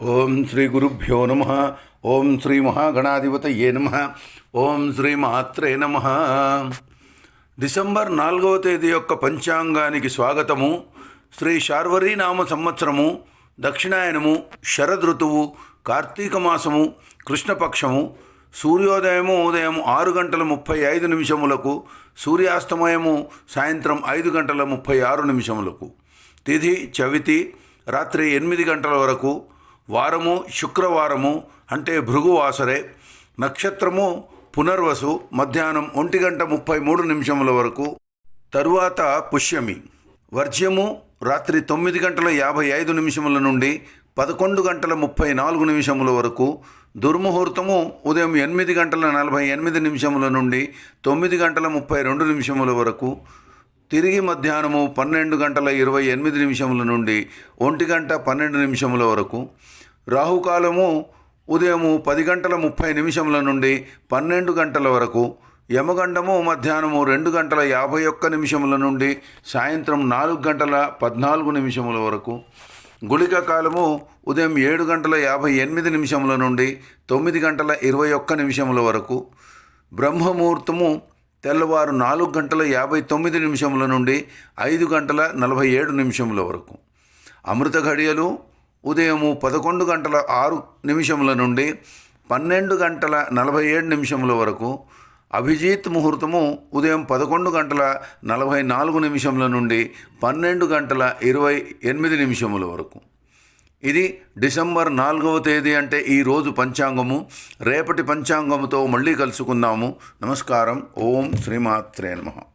ఓం శ్రీ గురుభ్యో నమ. ఓం శ్రీ మహాగణాధిపతయే నమ. ఓం శ్రీ మాత్రే నమ. డిసెంబర్ నాలుగవ తేదీ యొక్క పంచాంగానికి స్వాగతము. శ్రీ శార్వరీ నామ సంవత్సరము దక్షిణాయనము శరదృతువు కార్తీక మాసము కృష్ణపక్షము సూర్యోదయము ఉదయం ఆరు గంటల ముప్పై ఐదు నిమిషములకు సూర్యాస్తమయము సాయంత్రం ఐదు గంటల ముప్పై ఆరు నిమిషములకు తిథి చవితి రాత్రి ఎనిమిది గంటల వరకు వారము శుక్రవారము అంటే భృగువాసరే నక్షత్రము పునర్వసు మధ్యాహ్నం ఒంటి గంట ముప్పై మూడు నిమిషముల వరకు తరువాత పుష్యమి. వర్జ్యము రాత్రి తొమ్మిది గంటల యాభై ఐదు నిమిషముల నుండి పదకొండు గంటల ముప్పై నాలుగు నిమిషముల వరకు దుర్ముహూర్తము ఉదయం ఎనిమిది గంటల నలభై ఎనిమిది నిమిషముల నుండి తొమ్మిది గంటల ముప్పై రెండు నిమిషముల వరకు తిరిగి మధ్యాహ్నము పన్నెండు గంటల ఇరవై ఎనిమిది నిమిషముల నుండి ఒంటి గంట పన్నెండు నిమిషముల వరకు రాహుకాలము ఉదయము పది గంటల ముప్పై నిమిషముల నుండి పన్నెండు గంటల వరకు యమగండము మధ్యాహ్నము రెండు గంటల యాభై ఒక్క నిమిషముల నుండి సాయంత్రం నాలుగు గంటల పద్నాలుగు నిమిషముల వరకు గుళిక కాలము ఉదయం ఏడు గంటల యాభై ఎనిమిది నిమిషముల నుండి తొమ్మిది గంటల ఇరవై ఒక్క నిమిషముల వరకు బ్రహ్మముహూర్తము తెల్లవారు నాలుగు గంటల యాభై తొమ్మిది నిమిషముల నుండి ఐదు గంటల నలభై ఏడు నిమిషముల వరకు. అమృత ఘడియలు ఉదయము పదకొండు గంటల ఆరు నిమిషముల నుండి పన్నెండు గంటల నలభై ఏడు నిమిషముల వరకు. అభిజిత్ ముహూర్తము ఉదయం పదకొండు గంటల నలభై నాలుగు నిమిషముల నుండి పన్నెండు గంటల ఇరవై ఎనిమిది నిమిషముల వరకు. ఇది డిసెంబర్ నాలుగవ తేదీ అంటే ఈరోజు పంచాంగము. రేపటి పంచాంగముతో మళ్ళీ కలుసుకుందాము. నమస్కారం. ఓం శ్రీమాత్రే నమః.